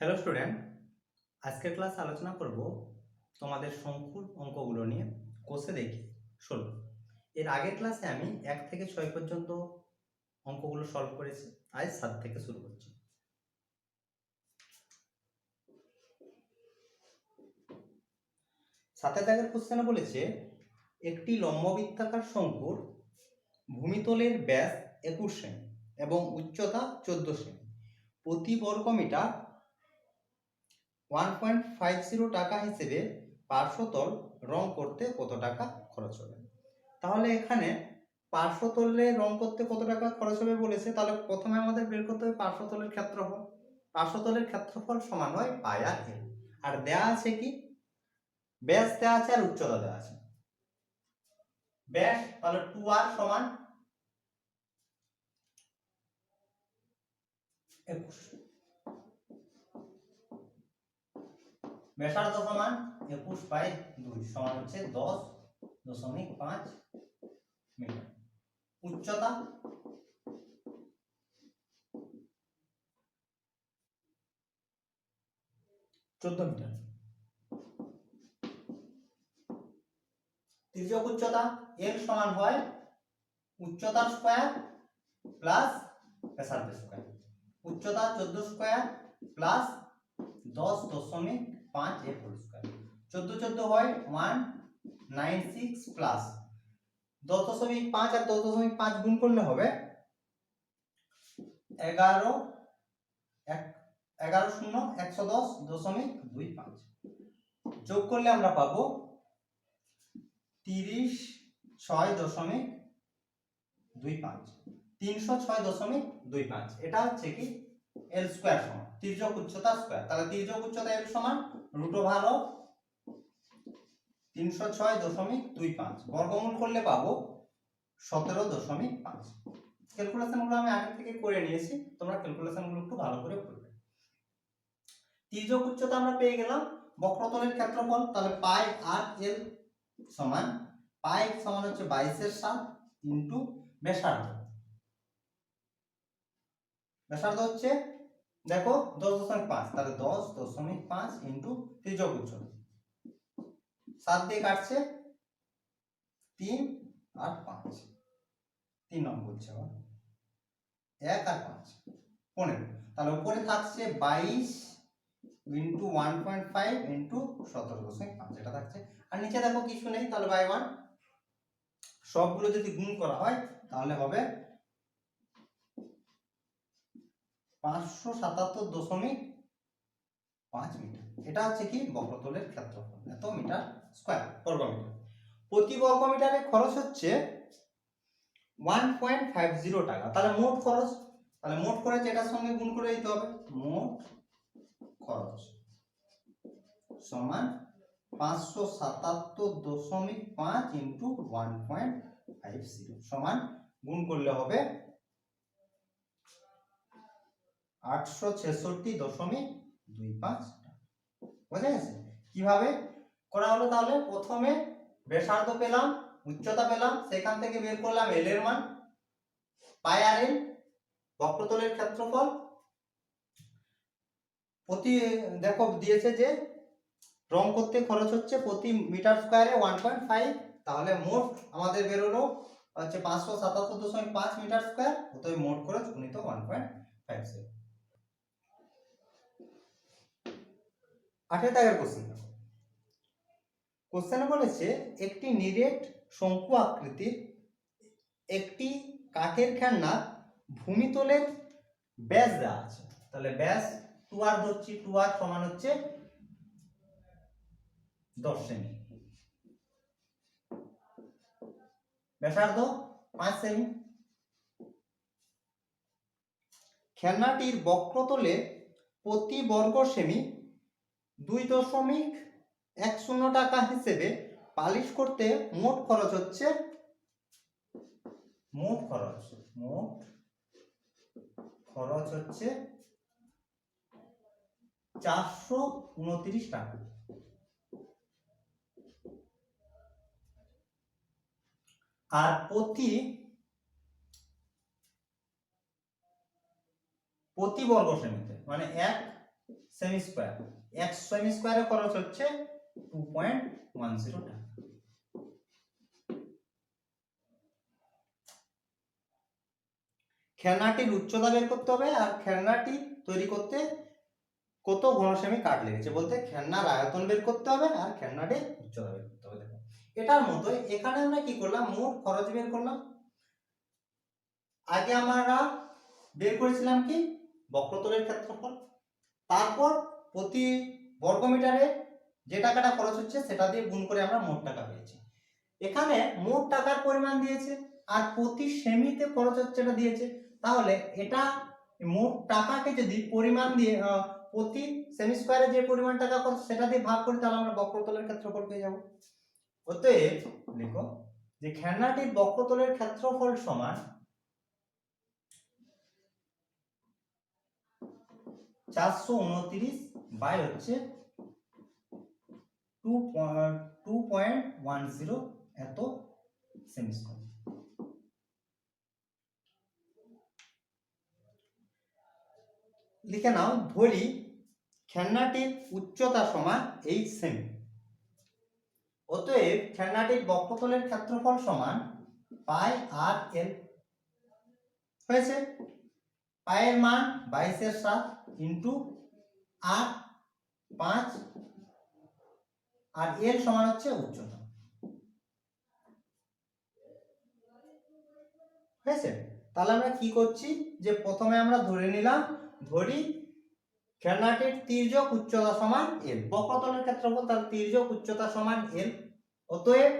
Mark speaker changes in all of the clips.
Speaker 1: Hello student আজকের class আলোচনা করব তোমাদের শঙ্কুর অঙ্কগুলো নিয়ে। কোষে দেখি ষোলো এর আগের ক্লাসে আমি এক থেকে ছয় পর্যন্ত অঙ্কগুলো সলভ করেছি, আজ সাত থেকে শুরু করছি। সাতের দাগের কোশ্চেনে বলেছে, একটি লম্ববৃত্তাকার শঙ্কুর ভূমিতলের ব্যাস একুশ সেমি এবং উচ্চতা চোদ্দ সেমি। প্রতি বর্গ metre one point five zero টাকা হিসেবে পার্শ্বতল রং করতে কত টাকা খরচ হবে? তাহলে এখানে পার্শ্বতলে রং করতে কত টাকা খরচ হবে বলেছে, তাহলে প্রথমে আমাদের বের করতে হবে পার্শ্বতলের ক্ষেত্রফল। পার্শ্বতলের ক্ষেত্রফল সমান হয় পাই আর এল আর দেয়া আছে কি? ব্যাস দেওয়া আছে আর উচ্চতা দেওয়া আছে। ব্যাস, তাহলে টু আর সমান একুশ। ব্যাসার্ধ সমান একুশ বাই দুই সমান হচ্ছে দশ দশমিক পাঁচ মিটার। উচ্চতা? চোদ্দ মিটার। তির্যক উচ্চতা? এল সমান হয় উচ্চতার স্কোয়ার প্লাস ব্যাসার্ধের স্কোয়ার উচ্চতা চোদ্দ স্কোয়ার প্লাস দশ দশমিক পাঁচ হোল স্কোয়ার চোদ্দ চোদ্দ হয় ওয়ান নাইন সিক্স প্লাস দশ দশমিক পাঁচ আর দশ দশমিক পাঁচ গুণ করলে হবে এগারো, এক, এগারো শূন্য, একশো দশ দশমিক দুই পাঁচ। যোগ করলে আমরা পাবো তিরিশ ছয় দশমিক দুই পাঁচ। তিনশো ছয় দশমিক দুই পাঁচ। এটা হচ্ছে কি এল স্কোয়ার সমান। তির্যক উচ্চতা স্কোয়ার তাহলে তির্যক উচ্চতা এল সমান রুট ওভার অফ তিনশো ছয় দশমিক দুই পাঁচ। বর্গমূল করলে পাবো সতেরো দশমিক পাঁচ। ক্যালকুলেশনগুলো আমি আগে থেকে করে নিয়েছি, তোমরা ক্যালকুলেশনগুলো একটু ভালো করে করবে। তির্যক উচ্চতা আমরা পেয়ে গেলাম বক্রতলের ক্ষেত্রফল, তাহলে পাই আর এল সমান, পাই সমান হচ্ছে বাইশের সাত ইন্টু ব্যাসার্ধ। ব্যাসার্ধ হচ্ছে দেখো দশ দশমিক পাঁচ, তাহলে দশ দশমিক পাঁচ ইন্টু তির্যক উচ্চতা সাত দিয়ে কাটছে, তিন আর পাঁচ। তিন নম্বর হচ্ছে আবার। এক আর পাঁচ, পনেরো। তাহলে উপরে থাকছে বাইশ into one point five into সতেরো দশমিক পাঁচ, এটা থাকছে। আর নিচে দেখো কিছু নেই, তাহলে বাই ওয়ান সবগুলো যদি গুণ করা হয়, তাহলে হবে পাঁচশো সাতাত্তর দশমিক পাঁচ মিটার। এটা হচ্ছে কি বক্রতলের ক্ষেত্রফল। এত মিটার স্কোয়ার বর্গ মিটার প্রতি বর্গ মিটারে খরচ হচ্ছে ওয়ান পয়েন্ট ফাইভ জিরো টাকা। তাহলে মোট খরচ, তাহলে মোট খরচ এটার সঙ্গে গুণ করে দিতে হবে। মোট খরচ সমান পাঁচশো সাতাত্তর দশমিক পাঁচ into one point five zero সমান গুণ করলে হবে আটশো ছেষট্টি দশমিক দুই পাঁচ বোঝা গেছে? কীভাবে? করা হলো তাহলে প্রথমে ব্যাসার্ধ পেলাম, উচ্চতা পেলাম, সেখান থেকে বের করলাম এল এর মান, পাই আর এল বক্রতলের ক্ষেত্রফল। প্রতি, দেখো, দিয়েছে যে রং করতে খরচ হচ্ছে প্রতি মিটার স্কোয়ারে ওয়ান পয়েন্ট ফাইভ, তাহলে মোট আমাদের বেরোলো হচ্ছে পাঁচশো সাতাত্তর দশমিক পাঁচ মিটার স্কোয়ার, অতএব মোট খরচ গুণিত ওয়ান পয়েন্ট ফাইভ জিরো আঠেরো দাগের কোশ্চেন কোশ্চেনে বলেছে, একটি নিরেট শঙ্কু আকৃতির একটি কাঠের খেলনা ভূমিতলের ব্যাস দেওয়া আছে। তাহলে ব্যাস টু আর ধরছি টু আর সমান হচ্ছে দশ সেমি ব্যাসার্ধ পাঁচ সেমি খেলনাটির বক্রতলে প্রতি বর্গ সেমি দুই দশমিক এক শূন্য টাকা হিসেবে পালিশ করতে মোট খরচ হচ্ছে, মোট খরচ মোট খরচ হচ্ছে চারশো উনত্রিশ টাকা। আর প্রতি প্রতি বর্গ সেমিতে মানে এক সেমি স্কোয়ার। এক সেমি স্কোয়ারে খরচ হচ্ছে টু পয়েন্ট ওয়ান জিরো টাকা। খেলনাটির উচ্চতা বের করতে হবে আর খেলনাটি তৈরি করতে কত ঘন সেমি কাঠ লেগেছে বলতে খেলনার আয়তন বের করতে হবে আর খেলনাটির উচ্চতা বের করতে হবে। দেখো, এটার মতো এখানে আমরা কি করলাম? মোট খরচ বের করলাম। আগে আমরা বের করেছিলাম কি? বক্রতলের ক্ষেত্রফল। তারপর প্রতি বর্গমিটারে যে টাকাটা খরচ হচ্ছে, সেটা দিয়ে গুণ করে আমরা মোট টাকা পেয়েছি। এখানে মোট টাকার পরিমাণ দিয়েছে, আর প্রতি সেমিতে খরচ হচ্ছে এটা দিয়েছে। তাহলে এটা মোট টাকাকে যদি পরিমাণ দিয়ে প্রতি সেমি স্কোয়ারে যে পরিমাণ টাকা খরচ, সেটা দিয়ে ভাগ করি, তাহলে আমরা বক্রতলের ক্ষেত্রফল পেয়ে যাব। অতএব, লিখো যে খেলনাটির বক্রতলের ক্ষেত্রফল সমান চারশো উনত্রিশ বাই হচ্ছে two two point one zero এত সেমি স্কোয়ার লিখে নাও, ধরি খেলনাটির উচ্চতা সমান এইট সেমি অতএব খেলনাটির বক্ষতলের ক্ষেত্রফল সমান পাই আর এল। হয়েছে? পায়ের মান বাইশের সাত ইন্টু আট পাঁচ, আর এল সমান হচ্ছে উচ্চতা। হয়েছে? তাহলে আমরা কি করছি? যে প্রথমে আমরা ধরে নিলাম, ধরি খেলনাটির তির্যক উচ্চতা সমান এল বক্রতলের ক্ষেত্রফল তার তির্যক উচ্চতা সমান এল অতএব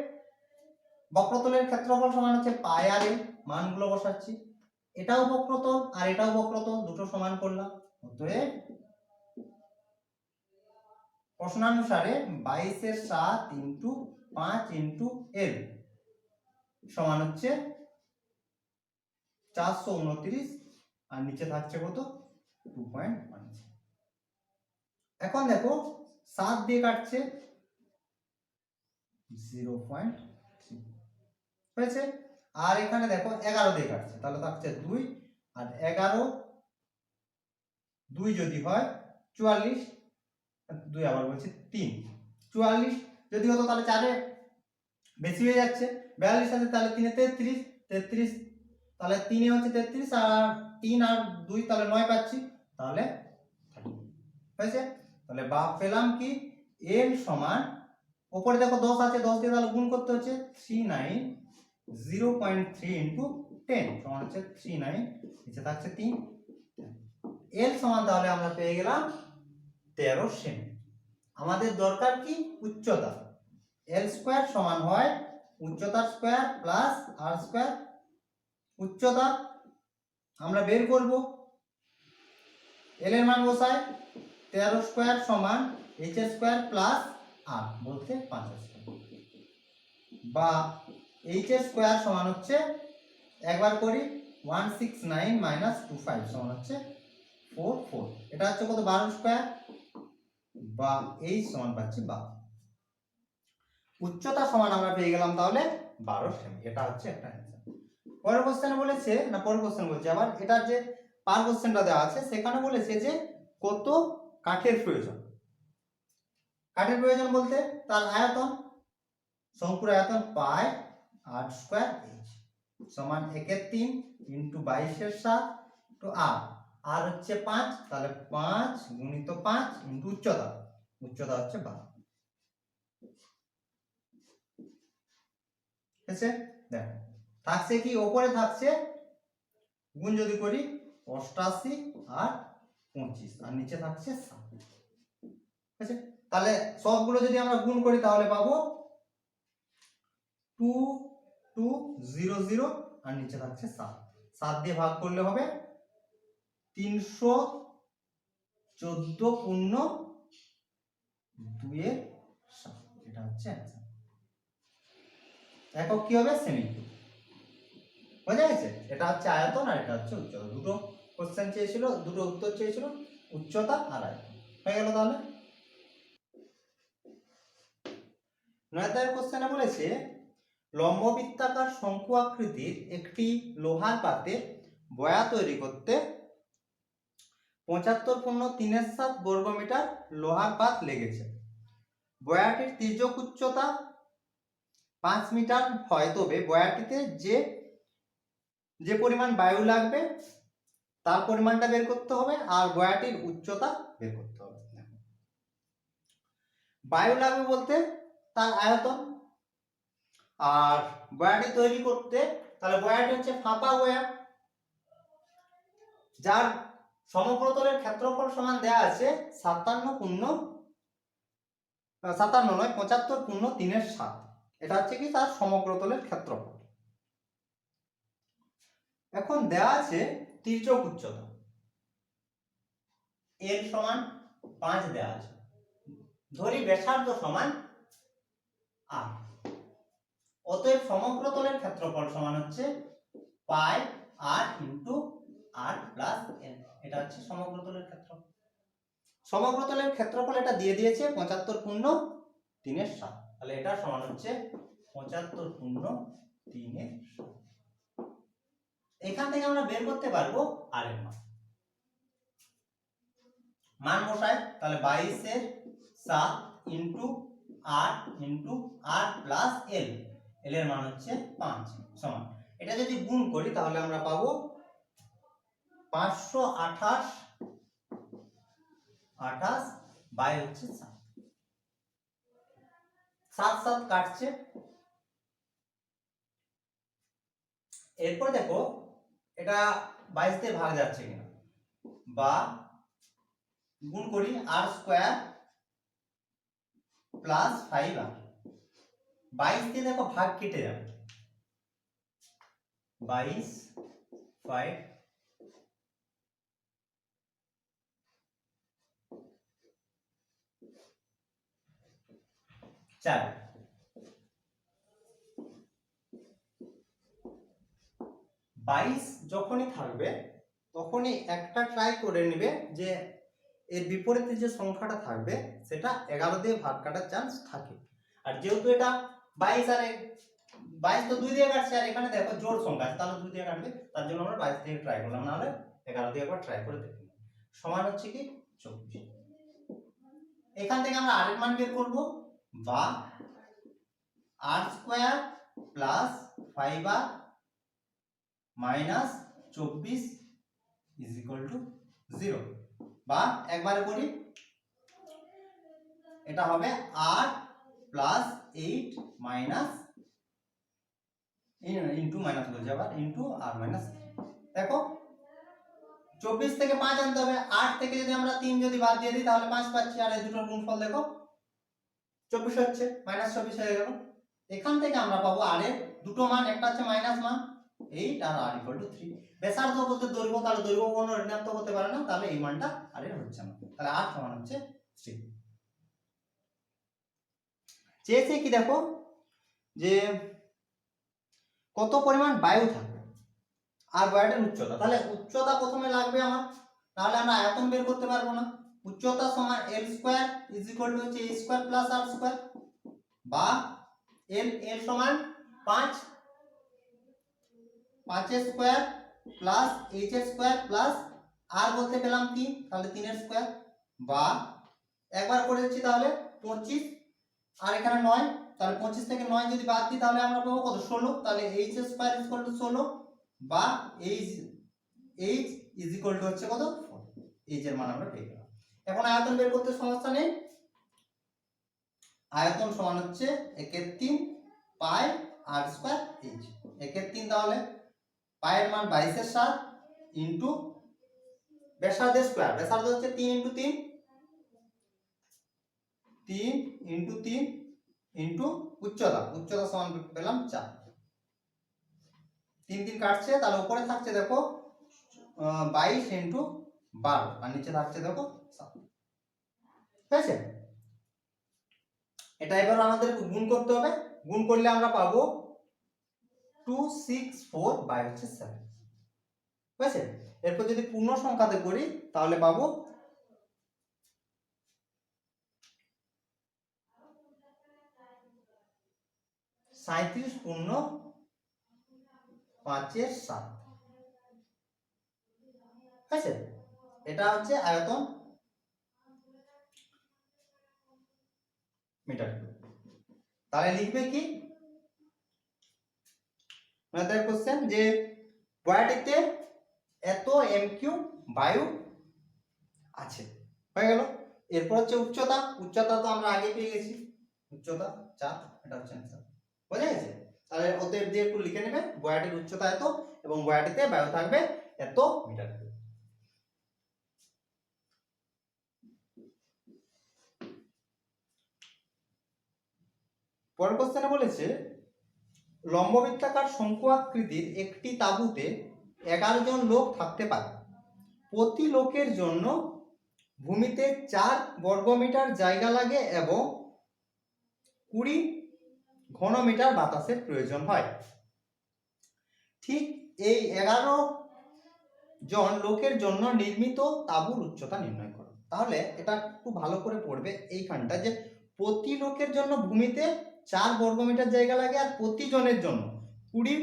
Speaker 1: বক্রতলের ক্ষেত্রফল সমান হচ্ছে পাই আর এল মানগুলো বসাচ্ছি। এটাও বক্রতল আর এটাও বক্রতল, দুটো সমান করলাম। অতএব প্রশ্নানুসারে বাইশের সাত ইন্টু পাঁচ ইন্টু এল সমান হচ্ছে চারশো উনত্রিশ আর নিচে থাকছে কত? টু পয়েন্ট এখন দেখো, সাত দিয়ে কাটছে জিরো পয়েন্ট থ্রি হয়েছে? আর এখানে দেখো এগারো দিয়ে কাটছে, তাহলে থাকছে দুই, আর এগারো দুই যদি হয় চুয়াল্লিশ, দুই আবার বলছি তিন, চুয়াল্লিশ যদি হতো তাহলে চারে বেশি হয়ে যাচ্ছে, বিয়াল্লিশ আছে তাহলে তিনে তেত্রিশ তেত্রিশ তাহলে তিনে হচ্ছে তেত্রিশ, আর তিন আর দুই তাহলে নয় পাচ্ছি, তাহলে হয়েছে, তাহলে বা পেলাম কি? এল সমান, ওপরে দেখো দশ আছে, দশ দিয়ে তাহলে গুণ করতে হচ্ছে three nine zero point three into ten সমান হচ্ছে থ্রি নাইন নিচে থাকছে তিন। এল সমান তাহলে আমরা পেয়ে গেলাম তেরো সেমি। আমাদের দরকার কি? উচ্চতা। এল স্কোয়ার সমান হয় উচ্চতা স্কোয়ার প্লাস আর স্কোয়ার উচ্চতা আমরা বের করব। এল এর মান বসায় তেরো স্কোয়ার সমান এইচ স্কোয়ার প্লাস আর বলতে পাঁচ স্কোয়ার বা এইচ স্কোয়ার সমান হচ্ছে, একবার করি, one six nine minus two five সমান হচ্ছে ফোর ফোর। এটা হচ্ছে কত? বারো স্কোয়ার? বা এই সমান পাচ্ছি বারো। উচ্চতা সমান আমরা পেয়ে গেলাম তাহলে বারো সেমি। এটা হচ্ছে একটা পরের কোশ্চেনে বলেছে, না, পরের কোশ্চেন বলছে আবার এটার যে পার কোশ্চেনটা দেওয়া আছে, সেখানে বলেছে যে কত কাঠের প্রয়োজন? কাঠের প্রয়োজন বলতে তার আয়তন শঙ্কুর আয়তন পায় আট স্কোয়ার এইচ সমান একের তিন ইন্টু বাইশের সাত টু আট। আর হচ্ছে পাঁচ, তাহলে পাঁচ গুণিত পাঁচ ইন্টু উচ্চতা। উচ্চতা হচ্ছে বারো। ঠিক আছে দেখো। থাকছে কি? ওপরে থাকছে গুণ যদি করি, অষ্টাশি আর পঁচিশ, আর নিচে থাকছে সাত। ঠিক আছে তাহলে সবগুলো যদি আমরা গুণ করি, তাহলে পাবো টু টু জিরো জিরো আর নিচে থাকছে সাত। সাত দিয়ে ভাগ করলে হবে তিনশো চোদ্দ পূর্ণ দুয়ের সাত। এটা হচ্ছে অ্যান্সার একক কি হবে? সেমি বোঝা গেছে? এটা হচ্ছে আয়তন আর এটা হচ্ছে উচ্চতা। দুটো কোশ্চেন চেয়েছিল, দুটো উত্তর চেয়েছিল, উচ্চতা আর আয়তন। হয়ে গেল তাহলে? নয়তার কোশ্চেনে বলেছে লম্ববৃত্তাকার শঙ্কু আকৃতির একটি লোহার পাতে বয়া তৈরি করতে পঁচাত্তর পূর্ণ তিনের সাত বর্গমিটার লোহার পাত লেগেছে। বয়াটির তির্যক উচ্চতা পাঁচ মিটার হয়, তবে বয়াটিতে যে যে পরিমাণ বায়ু লাগবে তার পরিমাণটা বের করতে হবে আর বয়াটির উচ্চতা বের করতে হবে। বায়ু লাগবে বলতে তার আয়তন আর বয়াটি তৈরি করতে, তাহলে বয়াটি হচ্ছে ফাঁপা বয়া যার সমপ্রতলের ক্ষেত্রফল সমান দেয়া আছে সাতান্ন পূর্ণ সাতান্ন নয়, পঁচাত্তর পূর্ণ তিনের সাত। এটা হচ্ছে কি তার সমগ্রতলের ক্ষেত্রফল। এখন দেয়া আছে তির্যক উচ্চতা। এর সমান পাঁচ দেয়া আছে। ধরি ব্যাসার্ধ সমান আট। অতএব সমগ্রতলের ক্ষেত্রফল সমান হচ্ছে পাই আট ইন্টু আট প্লাস এন এটা হচ্ছে সমগ্রতলের ক্ষেত্রফল। সমগ্রতলের ক্ষেত্রফল এটা দিয়ে দিয়েছে পঁচাত্তর পূর্ণ তিনের সাত। তাহলে এটা সমান হচ্ছে পঁচাত্তর পূর্ণ তিনের সাত। এখান থেকে আমরা বের করতে পারব আর এর মান। মান বসায়, তাহলে বাইশের সাত ইন্টু আট ইন্টু আট প্লাস এল এল এর মান হচ্ছে পাঁচ সমান। এটা যদি গুণ করি, তাহলে আমরা পাবো পাঁচশো আঠাশ আঠাশ বাই হচ্ছে সাত। সাত সাত কাটছে। এরপর দেখো, এটা বাইশ দিয়ে ভাগ যাচ্ছে কিনা। বা গুণ করি, R square plus five R. বাইশ দিয়ে দেখো ভাগ কেটে যাবে। বাইশ ফাইভ চার। বাইশ যখনই থাকবে, তখনই একটা ট্রাই করে নেবে যে এর বিপরীতে যে সংখ্যাটা থাকবে, সেটা এগারো দিয়ে ভাগ কাটার চান্স থাকে। আর যেহেতু এটা বাইশ আর বাইশ তো দুই দিয়ে কাটছে, আর এখানে দেখো জোর সংখ্যা আছে, তাহলে দুই দিয়ে কাটবে, তার জন্য আমরা বাইশ দিয়ে ট্রাই করলাম, নাহলে এগারো দিয়ে একবার ট্রাই করে দেখি। সমান হচ্ছে কি চব্বিশ। এখান থেকে আমরা আর এর মান বের করব, বা R square plus five R minus চব্বিশ ইজ ইকুয়াল টু জিরো বা একবারে করি, এটা হবে R plus eight minus into minus বলছে আবার ইন্টু আর মাইনাস দেখো, চব্বিশ থেকে পাঁচ আনতে হবে, আট থেকে যদি আমরা তিন যদি বাদ দিয়ে দিই, তাহলে পাঁচ পাচ্ছি, আর এই দুটোর গুণফল দেখো, চব্বিশ হচ্ছে মাইনাস চব্বিশ হয়ে গেল। এখান থেকে আমরা পাবো আর এর দুটো মান, একটা হচ্ছে মাইনাস মান eight R R equal to three ব্যাসার্ধ বলতে দৈর্ঘ্য, তাহলে দৈর্ঘ্য কোনো ঋণাত্মক হতে পারে না, তাহলে এই মানটা আর এর হচ্ছে না। তাহলে আর সমান হচ্ছে থ্রি চেয়েছে কি দেখো? যে কত পরিমাণ বায়ু থাকবে? আর বায়ুটার উচ্চতা। তাহলে উচ্চতা প্রথমে লাগবে আমার। তাহলে আমরা আয়তন বের করতে পারব না। উচ্চতা সমান L square is equal to হচ্ছে স্কোয়ার প্লাস আর স্কোয়ার বা এল এল সমান পাঁচ পাঁচের স্কোয়ার প্লাস এইচ এর স্কোয়ার প্লাস আর বলতে পেলাম তিন তাহলে তিনের স্কোয়ার বা একবার করে দিচ্ছি তাহলে পঁচিশ আর এখানে নয়, তাহলে পঁচিশ থেকে নয় যদি বাদ দিই, তাহলে আমরা পাবো কত? ষোলো। তাহলে এইচ স্কোয়ার ইজ টু ষোলো বা এইচ এইচ ইজ ইকুয়াল হচ্ছে কত? এইচ এর মান আমরা পেয়ে গেলাম। এখন আয়তন বের করতে সমস্যা নেই। আয়তন সমান হচ্ছে একের তিন পাই আর স্কোয়ার এইচ একের তিন তাহলে পায়ের মান বাইশের সাত ইন্টু ব্যাসার্ধের স্কোয়ার ব্যাসার্ধ হচ্ছে তিন ইন্টু তিন। তিন ইন্টু তিন ইন্টু উচ্চতা উচ্চতা সমান পেলাম চার। তিন তিন কাটছে, তাহলে উপরে থাকছে দেখো বাইশ ইন্টু বারো, আর নিচে থাকছে দেখো সাত। ঠিক আছে এটা এবার আমাদের গুণ করতে হবে। গুণ করলে আমরা পাবো টু সিক্স ফোর বাই হচ্ছে সেভেন ঠিক আছে এরপর যদি পূর্ণ সংখ্যাতে করি, তাহলে পাবো সাঁত্রিশ পূর্ণ পাঁচের সাত। ঠিক আছে এটা হচ্ছে আয়তন মিটার তাহলে লিখবে কি? আমাদের কোশ্চেন যে বয়াটিতে এত এম কিউ বায়ু আছে। হয়ে গেল? এরপর হচ্ছে উচ্চতা। উচ্চতা তো আমরা আগে পেয়ে গেছি। উচ্চতা চার, এটা হচ্ছে অ্যান্সার বোঝা গেছে? তাহলে অতএব দিয়ে একটু লিখে নেবে, বয়াটির উচ্চতা এত এবং বয়াটিতে বায়ু থাকবে এত মিটার পরের কোশ্চেনে বলেছে, লম্ববৃত্তাকার শঙ্কু আকৃতির একটি তাঁবুতে এগারো জন লোক থাকতে পারে। প্রতি লোকের জন্য ভূমিতে চার বর্গমিটার জায়গা লাগে এবং কুড়ি ঘনমিটার বাতাসের প্রয়োজন হয়। ঠিক এই এগারো জন লোকের জন্য নির্মিত তাঁবুর উচ্চতা নির্ণয় করো। তাহলে এটা একটু ভালো করে পড়বে এইখানটা যে প্রতি লোকের জন্য ভূমিতে চার বর্গমিটার জায়গা লাগে আর প্রতি জনের জন্য কুড়ি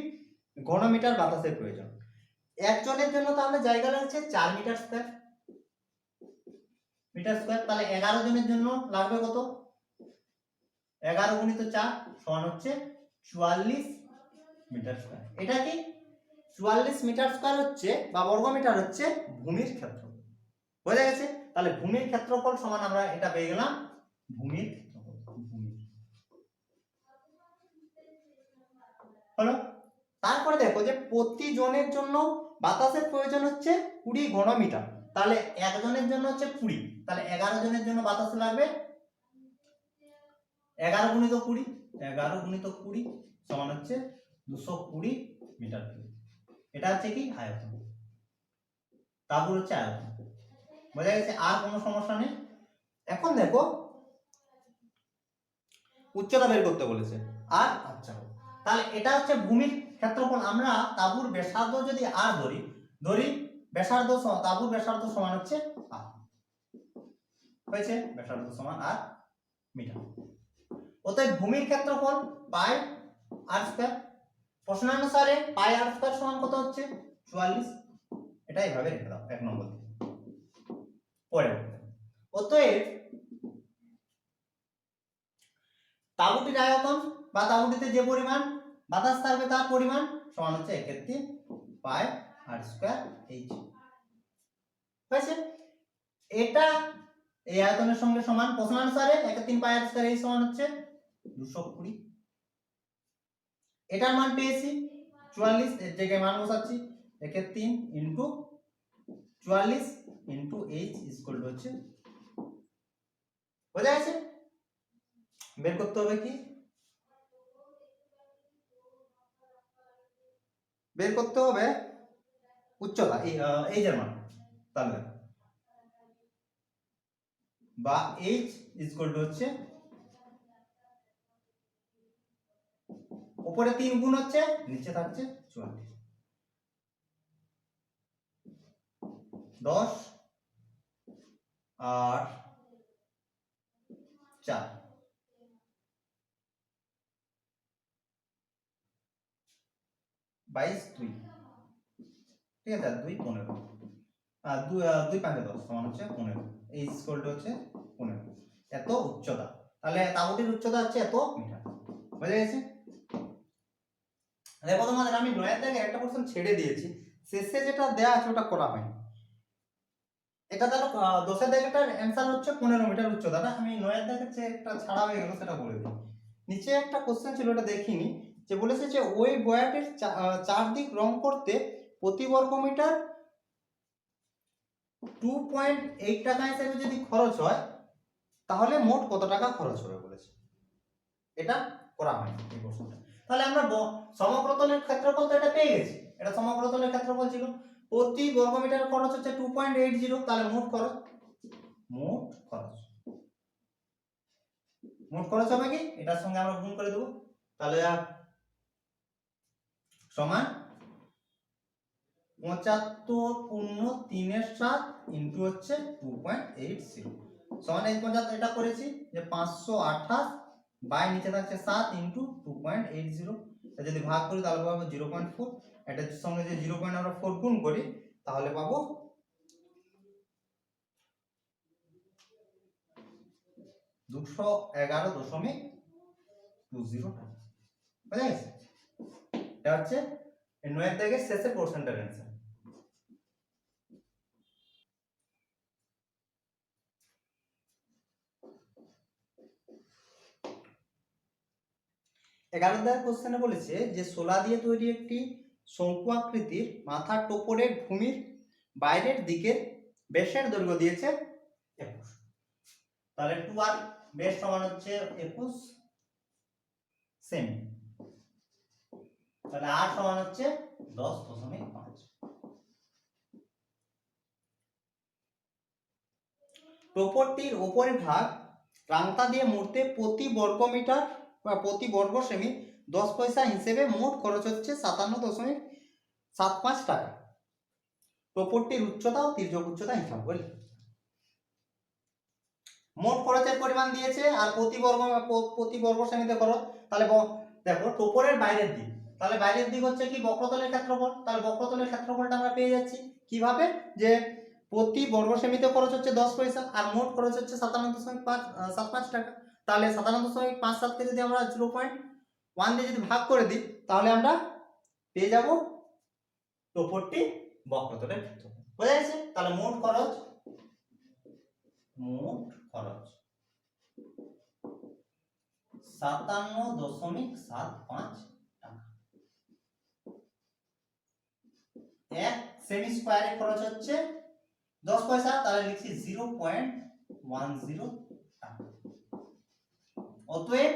Speaker 1: ঘনমিটার বাতাসের প্রয়োজন। একজনের জন্য তাহলে জায়গা লাগছে চার মিটার স্কোয়ার। মিটার স্কোয়ার তাহলে এগারো জনের জন্য লাগবে কত? এগারো গুণিত চার সমান হচ্ছে চুয়াল্লিশ মিটার স্কোয়ার। এটা কি? চুয়াল্লিশ মিটার স্কোয়ার হচ্ছে বা বর্গ মিটার হচ্ছে ভূমির ক্ষেত্র। বোঝা গেছে? তাহলে ভূমির ক্ষেত্রফল সমান আমরা এটা পেয়ে গেলাম ভূমির হলো? তারপরে দেখো যে প্রতি জনের জন্য বাতাসের প্রয়োজন হচ্ছে কুড়ি ঘনমিটার। তাহলে একজনের জন্য হচ্ছে কুড়ি। তাহলে এগারো জনের জন্য বাতাস লাগবে এগারো গুণিত কুড়ি, এগারো গুণিত কুড়ি সমান হচ্ছে দুশো কুড়ি মিটার কিউব। এটা হচ্ছে কি? আয়তন। তারপর হচ্ছে আয়তন। বোঝা গেছে? আর কোনো সমস্যা নেই? এখন দেখো, উচ্চতা বের করতে বলেছে। আর আচ্ছা তাহলে এটা হচ্ছে ভূমির ক্ষেত্রফল। আমরা তাঁবুর ব্যাসার্ধ যদি আর ধরি ধরি ব্যাসার্ধ তাঁবুর ব্যাসার্ধ সমান হচ্ছে আর। হয়েছে? ব্যাসার্ধ সমান আর মিটার। অতএব ভূমির ক্ষেত্রফল পাই আর স্কয়ার প্রশ্ন অনুসারে পাই আর স্কয়ার সমান কত হচ্ছে? চুয়াল্লিশ। এটা এইভাবে রেখে দাও, এক নম্বর পরে অতএব তাঁবুটির আয়তন বা তাঁবুটিতে যে পরিমাণ, বাতাস থাকবে তার পরিমাণ সমান হচ্ছে এক্ষেত্রে পাই আর স্কয়ার এইচ হয়েছে? এটা এই আয়তনের সঙ্গে সমান। প্রশ্নানুসারে একে তিন পাই আর স্কয়ার এই সমান হচ্ছে দুশো কুড়ি। এটার মান পেয়েছি চুয়াল্লিশ, এর জায়গায় মান বসাচ্ছি, একে তিন ইন্টু চুয়াল্লিশ ইন্টু এইচ ইকুয়াল হচ্ছে বোঝা গেছে? বের করতে হবে কি? বের করতে হবে উচ্চতা, এই এর মান, তাহলে। বা এইচ ইকুয়াল হচ্ছে উপরে তিন গুণ হচ্ছে, নিচে থাকছে চুয়াল্লিশ দশ আর চার। বাইশ, দুই। ঠিক আছে দুই পনেরো। আর দুই পাঁচে দশ সমান হচ্ছে পনেরো। এই স্কোলটা হচ্ছে পনেরো। এত উচ্চতা। তাহলে তাঁবুটির উচ্চতা হচ্ছে এত মিটার। বুঝে গেছে? দেখো তোমাদের আমি নয়ের দাগে একটা কোশ্চেন ছেড়ে দিয়েছি। শেষে যেটা দেয়া আছে ওটা করা হয়নি। এটা আহ, দশের দাগেটার অ্যান্সার হচ্ছে পনেরো মিটার উচ্চতাটা। আমি নয়ের দাগের যে একটা ছাড়া হয়ে গেল সেটা বলে দিই। নিচে একটা কোশ্চেন ছিল ওটা দেখিনি যে বলেছে যে ওই বয়াটের চারদিক রং করতে প্রতি বর্গ মিটার টু পয়েন্ট এইট টাকা হিসেবে যদি খরচ হয় তাহলে মোট কত টাকা খরচ হবে বলেছে। এটা করা হয়নি এই প্রশ্নটা। তাহলে আমরা সমপ্রতলের ক্ষেত্রফল তো এটা পেয়ে গেছি। এটা সমপ্রতলের ক্ষেত্রফল ছিল। প্রতি বর্গমিটার খরচ হচ্ছে টু পয়েন্ট এইট জিরো তাহলে মোট খরচ? মোট খরচ। মোট খরচ হবে কি? এটার সঙ্গে আমরা গুণ করে দেবো। তাহলে সমান পঁচাত্তর পূর্ণ তিনের সাত ইন্টু হচ্ছে টু পয়েন্ট এইট জিরো সমান এই পঁচাত্তর, এটা করেছি যে পাঁচশো আঠাশ বাই নিচে থাকছে সাত into two point eight zero যদি ভাগ করি, তাহলে পাবো জিরো পয়েন্ট ফোর এটার সঙ্গে যে জিরো পয়েন্ট আমরা ফোর গুণ করি, তাহলে পাবো দুশো এগারো দশমিক টু জিরো বুঝা গেছে? এটা হচ্ছে নয়ের থেকে শেষে পোর্শনটার অ্যান্সার এগারো দাগের কোশ্চেনে বলেছে যে শোলা দিয়ে তৈরি একটি শঙ্কু আকৃতির মাথার টোপরের ভূমির বাইরের দিকের বেশের দৈর্ঘ্য দিয়েছে একুশ। তাহলে টু আর বেশ সমান হচ্ছে একুশ। সেমি তাহলে আর সমান হচ্ছে দশ দশমিক পাঁচ। টোপরটির ওপরের ভাগ রাংতা দিয়ে মুড়তে প্রতি বর্গ মিটার বা প্রতি বর্গ সেমি দশ পয়সা হিসেবে মোট খরচ হচ্ছে সাতান্ন দশমিক সাত পাঁচ টাকা। টোপরটির উচ্চতা ও তির্যক উচ্চতা হিসাব বলি মোট খরচের পরিমাণ দিয়েছে আর প্রতি বর্গ প্রতি বর্গ শ্রেণীতে খরচ, তাহলে দেখো টোপরের বাইরের দিক। তাহলে বাইরের দিক হচ্ছে কি বক্রতলের ক্ষেত্রফল? তাহলে বক্রতলের ক্ষেত্রফলটা আমরা পেয়ে যাচ্ছি। কীভাবে? যে প্রতি বর্গ শ্রেণীতে খরচ হচ্ছে দশ পয়সা আর মোট খরচ হচ্ছে সাতান্ন দশমিক পাঁচ সাত পাঁচ টাকা। তাহলে সাতান্ন দশমিক পাঁচ সাতকে যদি আমরা জিরো পয়েন্ট ওয়ান দিয়ে যদি ভাগ করে দিই, তাহলে আমরা পেয়ে যাব টোপরটি বক্রতলের ক্ষেত্রফল বোঝা গেছে? তাহলে মোট খরচ মোট খরচ সাতান্ন দশমিক সাত পাঁচ টাকা। এক সেমি স্কোয়ারে খরচ হচ্ছে দশ পয়সা, তাহলে লিখছি জিরো পয়েন্ট ওয়ান জিরো অতএব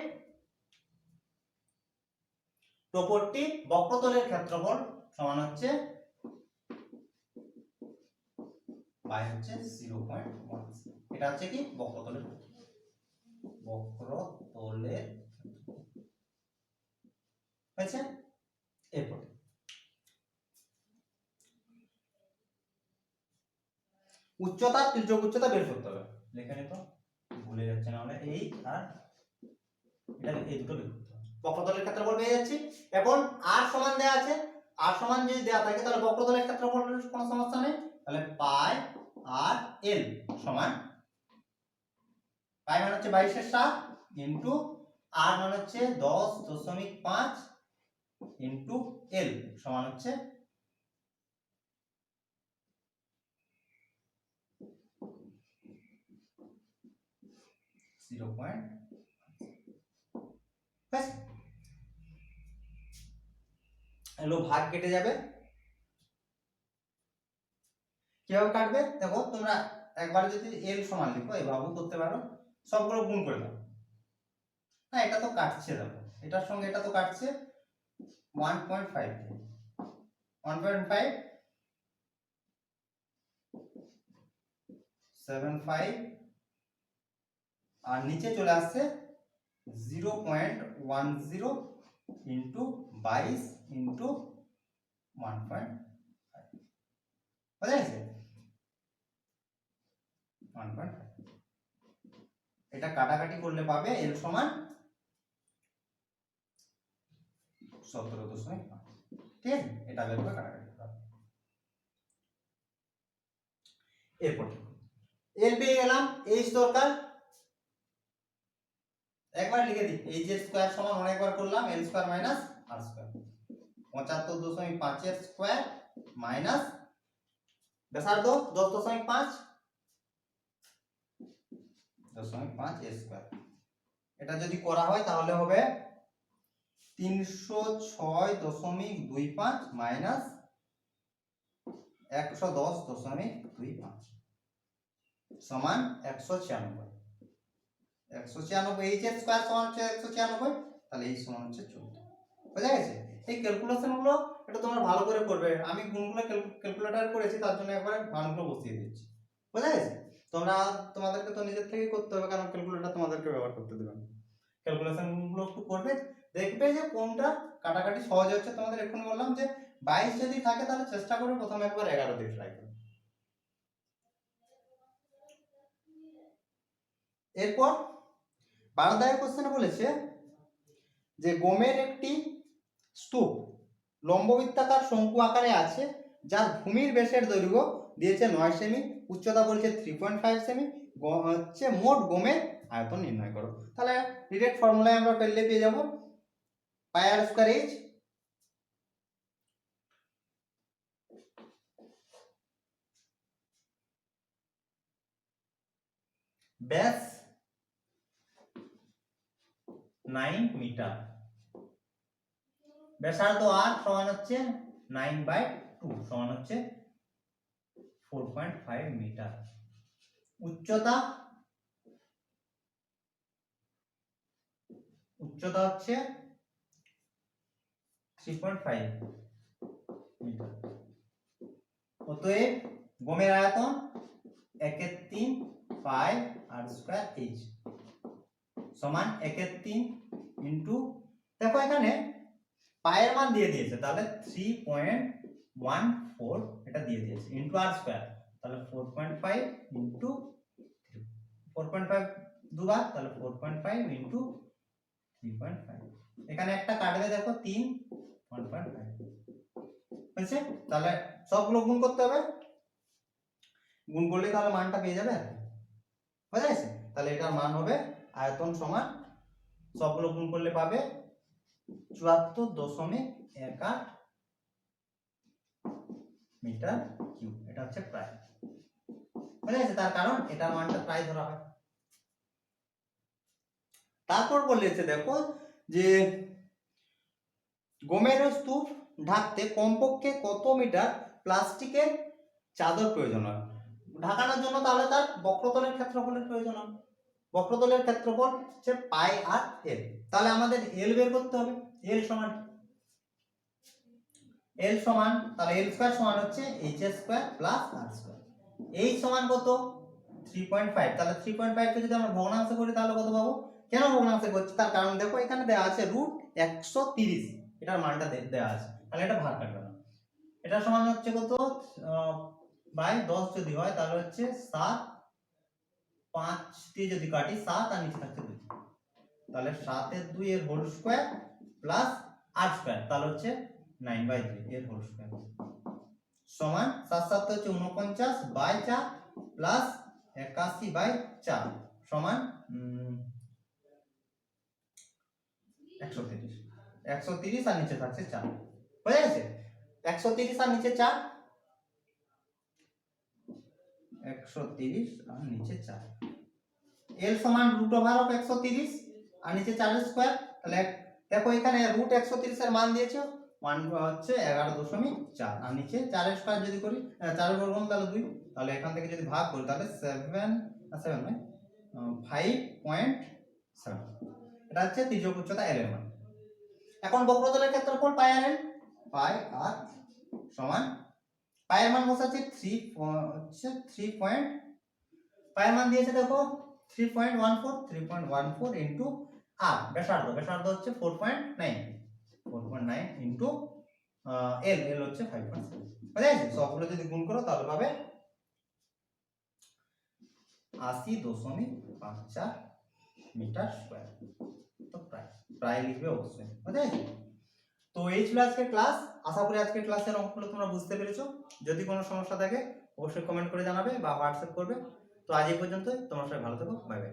Speaker 1: টোপরটি বক্রতলের ক্ষেত্রফল সমান হচ্ছে বাই হচ্ছে জিরো এটা হচ্ছে কি? বক্রতলের বক্রতলের হয়েছে? এরপর। উচ্চতা তির্যক উচ্চতা বের করতে হবে। লেখা নিত ভুলে যাচ্ছে না আমরা। এই আর এটা এই দুটো বের করতে হবে। বক্রতলের ক্ষেত্রফল পেয়ে যাচ্ছি। এখন আর সমান দেয়া আছে। আর সমান যদি দেয়া থাকে, তাহলে বক্রতলের ক্ষেত্রফলের কোনো সমস্যা নেই। তাহলে পাই আর এল সমান পাই মানে হচ্ছে বাইশের সাত ইন্টু আর মানে হচ্ছে দশ দশমিক পাঁচ ইন্টু এল সমান হচ্ছে জিরো পয়েন্ট এলো ভাগ কেটে যাবে। কীভাবে কাটবে? দেখো, তোমরা একবার যদি এল সমান লিখো এভাবেও করতে পারো, সবগুলো গুণ করে দাও। না, এটা তো কাটছে, দেখো। এটার সঙ্গে এটা তো কাটছে one point five one point five seven five আর নিচে চলে আসছে zero point one zero into বাইশ ইন্টু ওয়ান পয়েন্ট বোঝা গেছে ওয়ান পয়েন্ট এটা কাটাকাটি করলে পাবে এর সমান সতেরো দশমিক পাঁচ। ঠিক আছে? এটা বের করে কাটাকাটি এরপর এল পেয়ে গেলাম এইচ দরকার একবার লিখে দিই। এই যে স্কোয়ার সমান অনেকবার করলাম L square minus R square পঁচাত্তর দশমিক পাঁচের স্কোয়ার মাইনাস ব্যাসার্ধ দশ দশমিক পাঁচ দশমিক পাঁচ স্কোয়ার এটা যদি করা হয় তাহলে হবে তিনশো ছয় দশমিক দুই পাঁচ মাইনাস একশো দশ দশমিক দুই পাঁচ সমান একশো ছিয়ানব্বই। একশো ছিয়ানব্বই এইচ এর স্কোয়ার সমান হচ্ছে একশো ছিয়ানব্বই, তাহলে এই সমান হচ্ছে চোদ্দ। বোঝা গেছে? এই ক্যালকুলেশনগুলো এটা তোমরা ভালো করে করবে। আমি গুণগুলো ক্যালকুলেটার করেছি, তার জন্য একবারে মানগুলো বসিয়ে দিচ্ছি। বোঝা গেছে? তোমরা তোমাদেরকে তো নিজের থেকেই করতে হবে, কারণ ক্যালকুলেটর তোমাদেরকে ব্যবহার করতে দেবে না। ক্যালকুলেশনগুলো একটু করবে, দেখবে যে কোনটা কাটাকাটি সহজ হচ্ছে। তোমাদের এক্ষুনি বললাম যে বাইশ যদি থাকে, তাহলে চেষ্টা করবে প্রথমে একবার এগারো দিয়ে ট্রাই করবে এরপর বারো দায়ের কোশ্চেনে বলেছে যে গমের একটি স্তূপ লম্ববৃত্তাকার শঙ্কু আকারে আছে, যার ভূমির বেশের দৈর্ঘ্য দিয়েছে নয় সেমি, উচ্চতা বলছে থ্রি পয়েন্ট ফাইভ সেমি হচ্ছে মোট গমের আয়তন নির্ণয় করো। তাহলে ডিরেক্ট ফর্মুলায় আমরা ফেললে পেয়ে যাব। পাই আর স্কোয়ার এইচ ব্যাস নাইন মিটার। ব্যাসার্ধ আর সমান হচ্ছে নাইন বাই টু, সমান হচ্ছে ফোর পয়েন্ট ফাইভ মিটার। উচ্চতা উচ্চতা হচ্ছে থ্রি পয়েন্ট ফাইভ মিটার। অতএব গমের আয়তন একের তিন ফাইভ আর স্কোয়ার এইচ। সমান একের তিন ইন্টু দেখো এখানে পায়ের মান দিয়ে দিয়েছে, তাহলে থ্রি পয়েন্ট ওয়ান ফোর এটা দিয়ে দিয়েছে ইন্টু আর স্কোয়ার তাহলে four point five into four point five দুবার, তাহলে four point five into three point five এখানে একটা কাটবে দেখো তিন ওয়ান পয়েন্ট ফাইভ হয়েছে? তাহলে সবগুলো গুণ করতে হবে, গুণ করলে তাহলে মানটা পেয়ে যাবে আর গেছে? তাহলে এটার মান হবে আয়তন সমান সবগুলো গুণ করলে পাবে চুয়াত্তর দশমিক এক আট মিটার কিউব। এটা হচ্ছে প্রায়। বুঝা গেছে? তার কারণ এটার মানটা প্রায় ধরা হয়। তারপর বলেছে, দেখো, যে গমের স্তূপ ঢাকতে কমপক্ষে কত মিটার প্লাস্টিকের চাদর প্রয়োজন হয়? ঢাকানোর জন্য তাহলে তার বক্রতলের ক্ষেত্রফলের প্রয়োজন হবে বক্রতলের ক্ষেত্রফল হচ্ছে পাই আর এল। তাহলে আমাদের এল বের করতে হবে। এল সমান এল সমান, তাহলে এল স্কোয়ার সমান হচ্ছে H square plus R square. H সমান কত? থ্রি পয়েন্ট ফাইভ তাহলে থ্রি পয়েন্ট ফাইভকে যদি আমরা ভগ্নাংশ করি, তাহলে কত পাবো? কেন ভগ্নাংশ করছি? তার কারণ দেখো, এখানে দেওয়া আছে রুট একশো তিরিশ। এটার মানটা দেওয়া আছে। তাহলে এটা ভাগ কাটবে না। এটা সমান হচ্ছে কত? বাই দশ যদি হয়, তাহলে হচ্ছে সাত পাঁচ দিয়ে যদি কাটি, সাত আর নিচে থাকছে দুই। তাহলে সাতের দুই এর হোল স্কোয়ার প্লাস আট স্কোয়ার তাহলে হচ্ছে নাইন বাই থ্রি এর হোল স্কোয়ার সমান সাত সাত হচ্ছে উনপঞ্চাশ বাই চার প্লাস একাশি বাই চার, সমান একশো তিরিশ। একশো তিরিশ আর নিচে থাকছে চার। হয়ে গেছে? একশো তিরিশ আর নিচে চার। একশো তিরিশ আর নিচে চার। এল সমান রুট ওভার অফ একশো তিরিশ আর নিচে চারের স্কোয়ার তাহলে দেখো এখানে রুট একশো তিরিশের মান দিয়েছে ওয়ান হচ্ছে এগারো দশমিক চার। আর নিচে চারের স্কোয়ার যদি করি আহ, চারের বর্গমূল তাহলে দুই। তাহলে এখান থেকে যদি ভাগ করি তাহলে সেভেন সেভেন নয় ফাইভ পয়েন্ট সেভেন এটা হচ্ছে তৃতীয় উচ্চতা এল এর মান। এখন বক্রতলের ক্ষেত্রফল পাই আর এল পাই আর সমান পায়ের মান বসাচ্ছি থ্রি হচ্ছে থ্রি পয়েন্ট পায়ের মান দিয়েছে দেখো three point one four three point one four into R ব্যাসার্ধ ব্যাসার্ধ হচ্ছে four point nine four point nine into L L হচ্ছে ফাইভ পয়েন্ট সেভেন বুঝা যদি গুণ করো, তাহলে পাবে আশি দশমিক পাঁচ চার মিটার স্কোয়ার তো প্রায় প্রায় লিখবে অবশ্যই। বুঝা গেছে তো এই ছিল আজকের ক্লাস। আশা করি আজকের ক্লাসের অঙ্কগুলো তোমরা বুঝতে পেরেছ। যদি কোনো সমস্যা থাকে, অবশ্যই কমেন্ট করে জানাবে বা হোয়াটসঅ্যাপ করবে। তো আজ এই পর্যন্তই। তোমার সবাই ভালো থেকো। Bye bye